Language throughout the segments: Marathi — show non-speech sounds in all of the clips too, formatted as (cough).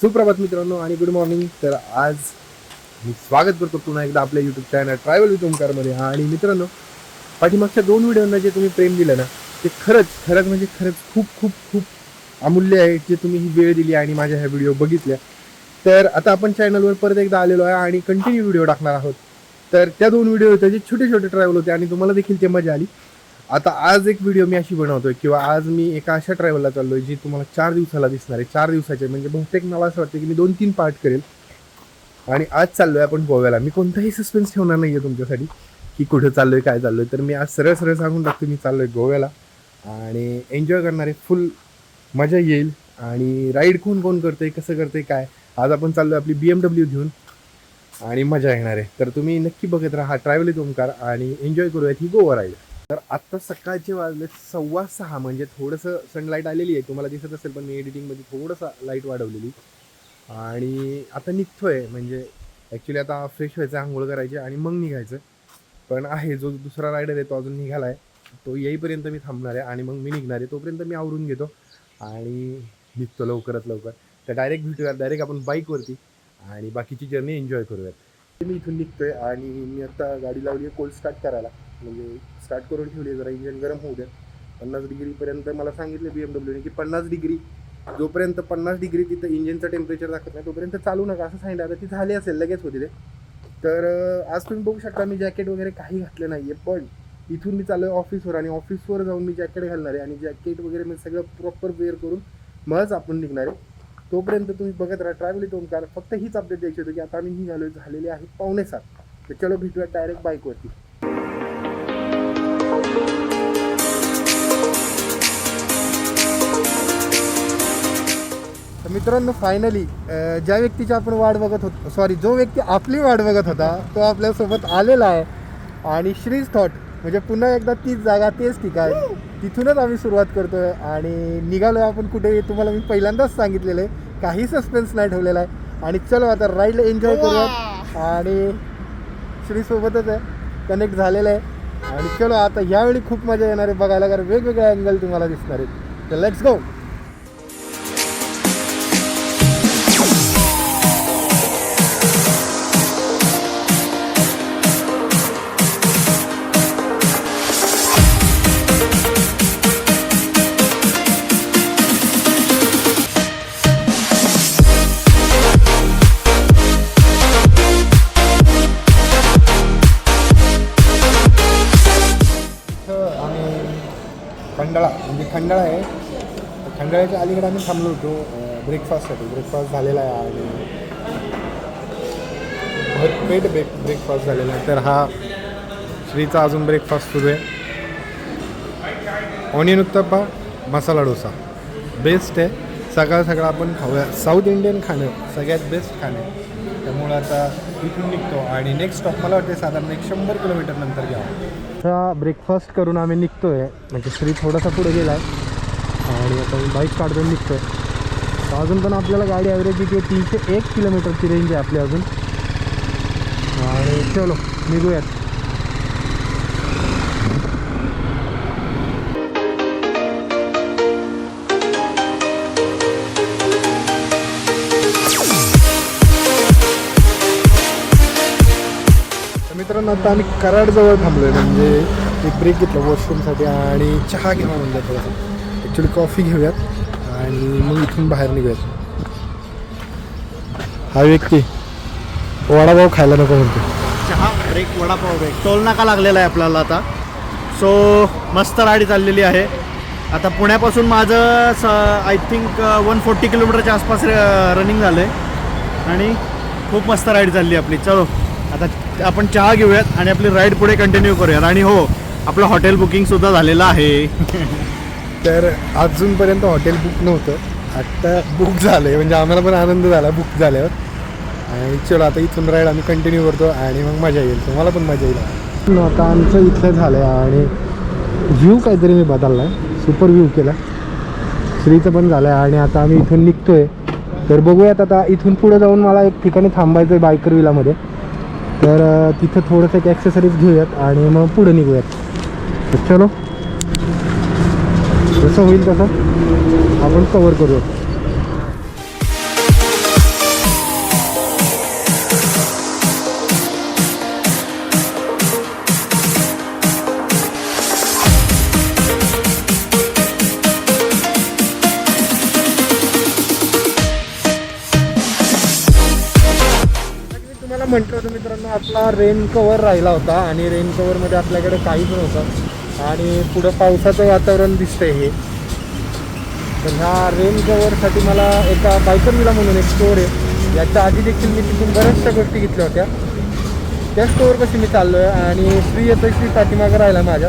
सुप्रभात मित्रांनो आणि गुड मॉर्निंग तर आज मी स्वागत करतो पुन्हा एकदा आपल्या यूट्यूब चॅनल ट्रॅव्हल विथ ओमकारमध्ये आणि मित्रांनो पाठीमागच्या दोन व्हिडिओंना जे तुम्ही प्रेम दिलं ना ते खरंच खरंच म्हणजे खरंच खूप खूप खूप अमूल्य आहे जे तुम्ही ही वेळ दिली आणि माझ्या ह्या व्हिडिओ बघितल्या. तर आता आपण चॅनलवर परत एकदा आलेलो आहे आणि कंटिन्यू व्हिडिओ टाकणार आहोत. तर त्या दोन व्हिडिओ होते जे छोटे छोटे ट्रॅव्हल होते आणि तुम्हाला देखील ते मजा आली. आता आज एक व्हिडिओ मी अशी बनवतोय किंवा आज मी एका अशा ट्रॅव्हलला चाललो आहे जी तुम्हाला चार दिवसाला दिसणार आहे. चार दिवसाचे म्हणजे बहुतेक मला असं वाटतं की मी दोन तीन पार्ट करेल. आणि आज चाललोय आपण गोव्याला. मी कोणताही सस्पेन्स ठेवणार नाही आहे तुमच्यासाठी की कुठं चाललोय काय चाललोय. तर मी आज सरळ सरळ सांगून टाकतो मी चाललोय गोव्याला. आणि एन्जॉय करणार आहे फुल मजा येईल. आणि राईड कोण कोण करतंय कसं करतं आहे काय? आज आपण चाललो आहे आपली बी एम डब्ल्यू घेऊन. आणि मजा येणार आहे. तर तुम्ही नक्की बघत राहा. ट्रॅव्हल ओमकार आणि एन्जॉय करूयात ही गोवा राईड तर आत्ता सकाळचे वाजले सव्वा सहा म्हणजे थोडंसं सनलाईट आलेली आहे. तुम्हाला दिसत असेल पण मी एडिटिंगमध्ये थोडंसं लाइट वाढवलेली. आणि आता निघतोय म्हणजे ॲक्च्युली आता फ्रेश व्हायचं आंघोळ करायची आणि मग निघायचं. पण आहे जो दुसरा रायडर आहे तो अजून निघाला आहे तो येईपर्यंत मी थांबणार आहे आणि मग मी निघणार आहे. तोपर्यंत मी आवरून घेतो आणि निघतो लवकरात लवकर. तर डायरेक्ट भेटूयात डायरेक्ट आपण बाईकवरती आणि बाकीची जर्नी एन्जॉय करूयात. मी इथून निघतोय आणि मी आता गाडी लावली आहे कोल्ड स्टार्ट करायला. म्हणजे स्टार्ट करून ठेवली आहे जरा इंजन गरम होऊ द्या. पन्नास डिग्रीपर्यंत मला सांगितलं बी एम डब्ल्यूने की पन्नास डिग्री जोपर्यंत पन्नास डिग्री तिथं इंजिनचं टेम्परेचर दाखवत नाही तोपर्यंत चालू नका. असं सांगितलं. आता ती झाली असेल लगेच होती ते. तर आज तुम्ही बघू शकता मी जॅकेट वगैरे काही घातलं नाही आहे पण इथून मी चालू आहे ऑफिसवर आणि ऑफिसवर जाऊन मी जॅकेट घालणार आहे आणि जॅकेट वगैरे मी सगळं प्रॉपर वेअर करून मगच आपण निघणार आहे. तोपर्यंत तुम्ही बघत राहा ट्रॅव्हल इथून कारण फक्त हीच अपडेट द्यायची होती की आता आम्ही निघालो झालेले आहे पावणे सात तर चलो भेटूया डायरेक्ट बाईकवरती मित्रांनो फायनली ज्या व्यक्तीची आपण वाट बघत होतो सॉरी जो व्यक्ती आपली वाट बघत होता तो आपल्यासोबत आलेला आहे. आणि श्रीज थॉट म्हणजे पुन्हा एकदा तीच जागा तेच ठिकाण तिथूनच आम्ही सुरुवात करतोय. आणि निघालोय आपण कुठे तुम्हाला मी पहिल्यांदाच सांगितलेलं आहे काही सस्पेन्स नाही ठेवलेला आहे. आणि चलो आता राईडला एन्जॉय करूयात. आणि श्रीसोबतच आहे कनेक्ट झालेलं आहे. आणि चलो आता यावेळी खूप मजा येणार आहे बघायला कारण वेगवेगळे अँगल तुम्हाला दिसणार आहेत. तर लेट्स गो खंडाळा म्हणजे खंडाळा आहे. खंडाळ्याच्या अलीकडे आम्ही थांबलो होतो ब्रेकफास्टसाठी ब्रेकफास्ट झालेला आहे आणि भरपेट ब्रेक ब्रेकफास्ट झालेला आहे. तर हा श्रीचा अजून ब्रेकफास्ट सुरू आहे. ऑनियन उत्तप्पा मसाला डोसा. बेस्ट आहे. सकाळ सगळं आपण खाऊया. साऊथ इंडियन खाणं सगळ्यात बेस्ट खाणं. त्यामुळं आता इथून निघतो आणि नेक्स्ट स्टॉप मला वाटते साधारण एक शंभर किलोमीटर नंतर घ्यावं. आता ब्रेकफास्ट करून आम्ही निघतो आहे म्हणजे श्री थोडासा पुढे गेला आहे आणि आता मी बाईक काढून निघतो तर अजून पण आपल्याला गाडी ॲव्हरेज किती तीनशे एक किलोमीटरची रेंज आहे आपली अजून. आणि चलो निघूयात. तर आता आम्ही कराडजवळ थांबलो आहे म्हणजे एक ब्रेक घेतला वॉशरूमसाठी आणि चहा घ्यावा म्हणलं थोडासा. ॲक्च्युली कॉफी घेऊयात आणि मग इथून बाहेर निघूयात. हा व्यक्ती वडापाव खायला नको म्हणतो चहा ब्रेक वडापाव ब्रेक टोल नाका लागलेला आहे आपल्याला आता. सो मस्त राडी चाललेली आहे. आता पुण्यापासून माझं स आय थिंक वन फोर्टी किलोमीटरच्या आसपास रनिंग झालं आहे आणि खूप मस्त राईड चालली आपली. चलो आता आपण चहा घेऊयात आणि आपली राईड पुढे कंटिन्यू करूयात. आणि हो आपलं हॉटेल बुकिंगसुद्धा झालेलं आहे. (laughs) तर अजूनपर्यंत हॉटेल बुक नव्हतं. आत्ता बुक झालं आहे म्हणजे आम्हाला पण आनंद झाला बुक झाल्यावर. आणि चलो आता इथून राईड आम्ही कंटिन्यू करतो आणि मग मजा येईल. तुम्हाला पण मजा येईल. आता आमचं इथलं झालं आहे आणि व्ह्यू काहीतरी मी बदलला आहे सुपर व्ह्यू केला. श्रीचं पण झालं आहे आणि आता आम्ही इथून निघतोय. तर बघूयात आता इथून पुढे जाऊन मला एक ठिकाणी थांबायचं आहे बायकर विलामध्ये तर तिथं थोडंसं एक ॲक्सेसरीज घेऊयात आणि मग पुढे निघूयात. तर चलो. जसं होईल तसं आपण कवर करूया म्हटलं होतं मित्रांनो आपला रेन कवर राहिला होता आणि रेन कवरमध्ये आपल्याकडे काहीच नव्हतं आणि पुढं पावसाचं वातावरण दिसतंय हे. तर ह्या रेन कवरसाठी मला एका बायकर विला म्हणून एक स्टोअर आहे. याच्या आधी देखील मी तिथून बऱ्याचशा गोष्टी घेतल्या होत्या. त्या स्टोअर कशी मी चाललो आहे आणि श्री येतोय श्री पाठीमागं राहिला माझ्या.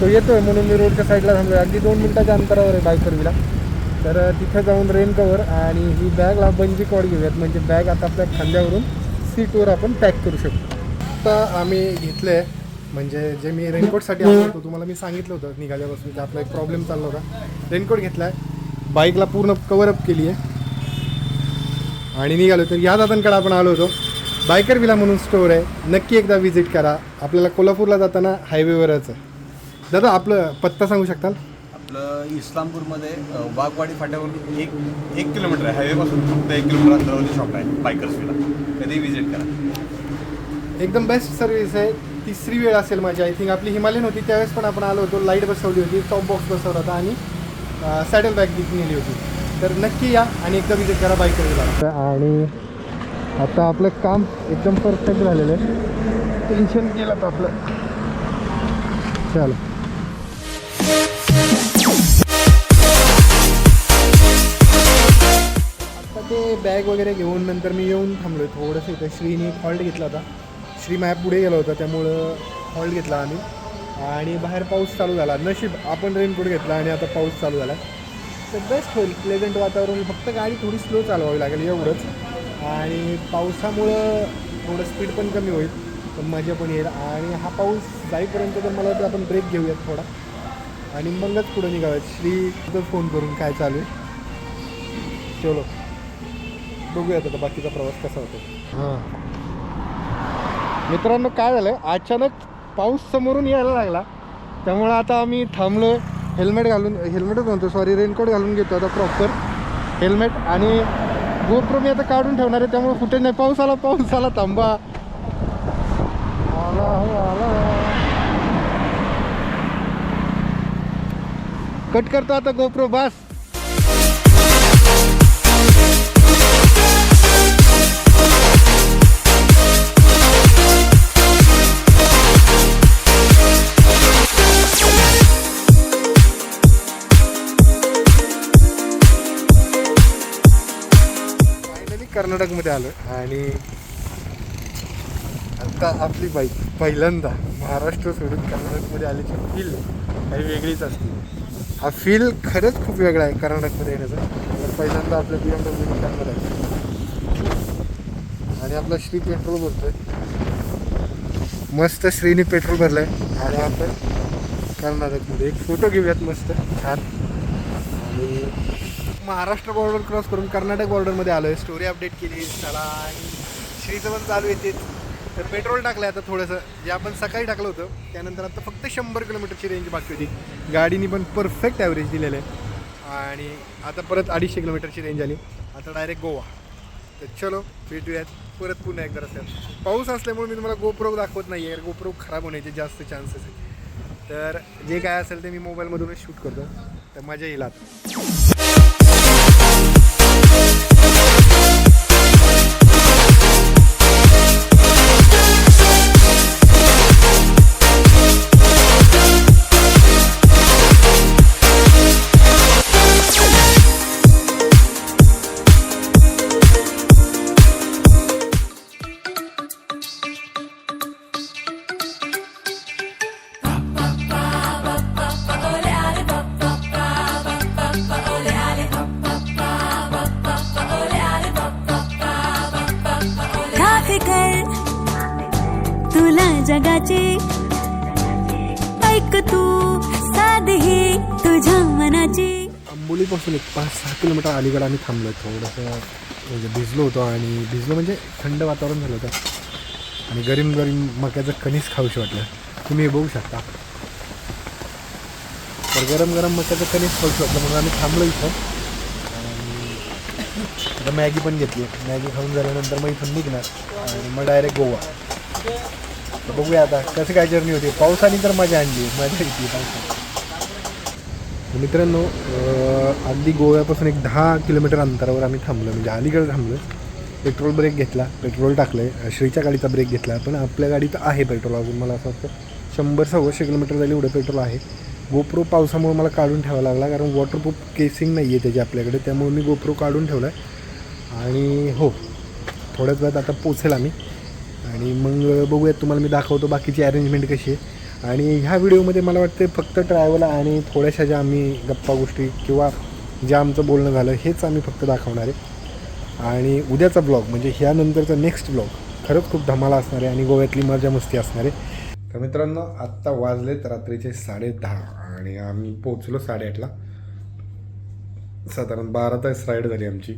तो येतोय म्हणून मी रोडच्या साईडला थांबलो अगदी दोन मिनिटाच्या अंतरावर आहे बायकर विला तर तिथं जाऊन रेन कवर आणि ही बॅगला बंजी कॉड घेऊयात. म्हणजे बॅग आता आपल्या खांद्यावरून सीटवर आपण पॅक करू शकतो. आता आम्ही घेतले म्हणजे जे मी रेनकोटसाठी आलो होतो तुम्हाला मी सांगितलं होतं निघाल्यापासून की आपला एक प्रॉब्लेम चालला होता. रेनकोट घेतला आहे बाईकला पूर्ण कवरअप केली आहे आणि निघालो तर या दादांकडे आपण आलो होतो. बायकर विला म्हणून स्टोअर आहे. नक्की एकदा व्हिजिट करा. आपल्याला कोल्हापूरला जाताना हायवेवरच आहे दादा आपलं पत्ता सांगू शकताल? आपलं इस्लामपूरमध्ये वाघवाडी फाट्यावरून एक एक किलोमीटर आहे. हायवेपासून फक्त एक किलोमीटर अंतरावरती शॉप आहे बायकर्स विला कधी विजिट करा? एकदम बेस्ट सर्व्हिस आहे. तिसरी वेळ असेल माझी आय थिंक आपली हिमालयन होती त्यावेळेस पण आपण आलो होतो लाइट बसवली होती टॉप बॉक्स बसवला होता आणि सॅडल बॅग नेली होती. तर नक्की या आणि एकदा विजिट करा बाईकवर आणि आता आपलं काम एकदम परफेक्ट झालेलं आहे. टेन्शन केलं तर आपलं. चलो. बॅग वगैरे घेऊन नंतर मी येऊन थांबलो थोडंसं इथं श्रीने हॉल्ट घेतला होता. श्री मॅप पुढे गेला होता त्यामुळं हॉल्ट घेतला आम्ही. आणि बाहेर पाऊस चालू झाला. नशीब आपण रेनकोट घेतला आणि आता पाऊस चालू झाला. तर बेस्ट होईल. प्लेझंट वातावरण. फक्त गाडी थोडी स्लो चालवावी लागेल एवढंच. आणि पावसामुळं थोडं स्पीड पण कमी होईल. पण मजा पण येईल. आणि हा पाऊस जाईपर्यंत तर मला वाटतं आपण ब्रेक घेऊयात थोडा. आणि मगच पुढे निघाव्यात. श्री फोन करून काय चालू आहे? चलो. बघूयात आता बाकीचा प्रवास कसा होतो. हां. मित्रांनो काय झालं अचानक पाऊस समोरून यायला लागला. त्यामुळं आता आम्ही थांबलो हेल्मेट घालून हेल्मेटच म्हणतो सॉरी रेनकोट घालून घेतो आता प्रॉपर हेल्मेट आणि गोप्रो मी आता काढून ठेवणार आहे त्यामुळे कुठे नाही. पाऊस आला पाऊस आला थांबा. आला आला कट करतो आता गोप्रो बस. कर्नाटकमध्ये आलो आणि आता आपली बाईक पहिल्यांदा महाराष्ट्र सोडून कर्नाटकमध्ये आल्याची फील काही वेगळीच असते. हा फील खरंच खूप वेगळा आहे कर्नाटकमध्ये येण्याचा. तर पहिल्यांदा आपल्या बी एम डब्ल्यू करणार आहे. आणि आपला श्री पेट्रोल भरतोय मस्त श्रीने पेट्रोल भरलं आहे आणि आपण कर्नाटकमध्ये एक फोटो घेऊयात मस्त. छान. महाराष्ट्र बॉर्डर क्रॉस करून कर्नाटक बॉर्डरमध्ये आलो आहे स्टोरी अपडेट केली. त्याला आणि श्रीचं पण चालू येते तर पेट्रोल टाकलं आता थोडंसं. जे आपण सकाळी टाकलं होतं त्यानंतर आता फक्त शंभर किलोमीटरची रेंज बाकी होती. गाडीनी पण परफेक्ट ॲव्हरेज दिलेलं आहे. आणि आता परत अडीचशे किलोमीटरची रेंज आली. आता डायरेक्ट गोवा. तर चलो भेटूयात. परत पुन्हा एकदा रस्त्यात पाऊस असल्यामुळे मी तुम्हाला गोप्रो दाखवत नाही आहे गोप्रो खराब होण्याचे जास्त चान्सेस आहे तर जे काय असेल ते मी मोबाईलमधूनच शूट करतो. तर मजा येईल आता. जगाची. ऐक तू साधही तुझ्या मनाचे. आंबोलीपासून एक पाच सहा किलोमीटर अलीकडे आम्ही थांबलो थोडंसं. म्हणजे भिजलो होतो आणि भिजलो म्हणजे थंड वातावरण झालं होतं. आणि गरीम गरीम मक्याचं कणीस खाऊशी वाटलं. तुम्ही हे बघू शकता. तर गरम गरम मक्याचं कणीस खाऊशी वाटलं म्हणून आम्ही थांबलो इथं. आणि आता मॅगी पण घेतली. मॅगी खाऊन झाल्यानंतर मग इथून निघणार. आणि मग डायरेक्ट गोवा. बघूया आता कसं काय जर्नी होती. पावसाने तर मजा आणली. मजा येते पावसाने मित्रांनो अगदी गोव्यापासून एक दहा किलोमीटर अंतरावर आम्ही थांबलो. म्हणजे अलीकडे थांबलो. पेट्रोल ब्रेक घेतला. पेट्रोल टाकलं आहे श्रीच्या गाडीचा ब्रेक घेतला. पण आपल्या गाडीचं आहे पेट्रोल अजून. मला असं वाटतं शंभर सव्वाशे किलोमीटर जाईल एवढं पेट्रोल आहे. गोप्रो पावसामुळे मला काढून ठेवावा लागला. कारण वॉटरप्रूफ केसिंग नाही आहे त्याची आपल्याकडे. त्यामुळे मी गोप्रो काढून ठेवला आहे आणि हो थोड्याच वेळात आता पोचेल आम्ही. आणि मग बघूयात तुम्हाला मी दाखवतो बाकीची अरेंजमेंट कशी आहे. आणि ह्या व्हिडिओमध्ये मला वाटते फक्त ट्रॅव्हल आणि थोड्याशा ज्या आम्ही गप्पा गोष्टी किंवा ज्या आमचं बोलणं झालं हेच आम्ही फक्त दाखवणार आहे. आणि उद्याचा ब्लॉग म्हणजे ह्यानंतरचा नेक्स्ट ब्लॉग खरंच खूप धमाला असणार आहे आणि गोव्यातली मजा मस्ती असणार आहे. तर मित्रांनो आत्ता वाजलेत रात्रीचे साडे दहा आणि आम्ही पोचलो साडेआठला. साधारण बारा तास राईड झाली आमची.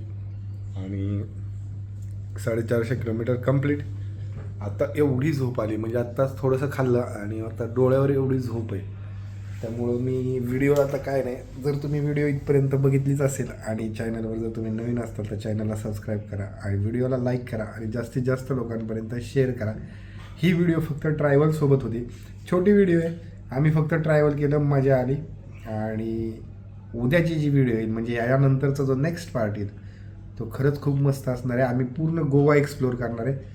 आणि साडेचारशे किलोमीटर कंप्लीट आता एवढी झोप आली म्हणजे आत्ताच थोडंसं खाल्लं आणि आता डोळ्यावर एवढी झोप आहे. त्यामुळं मी व्हिडिओ आता काय नाही. जर तुम्ही व्हिडिओ इथपर्यंत बघितलीच असेल आणि चॅनलवर जर तुम्ही नवीन असताल तर चॅनलला सबस्क्राईब करा आणि व्हिडिओला लाईक करा आणि जास्तीत जास्त लोकांपर्यंत शेअर करा. ही व्हिडिओ फक्त ट्रॅव्हलसोबत होती. छोटी व्हिडिओ आहे. आम्ही फक्त ट्रॅव्हल केलं मजा आली. आणि उद्याची जी व्हिडिओ येईल म्हणजे यानंतरचा जो नेक्स्ट पार्ट येईल तो खरंच खूप मस्त असणार आहे. आम्ही पूर्ण गोवा एक्सप्लोअर करणार आहे.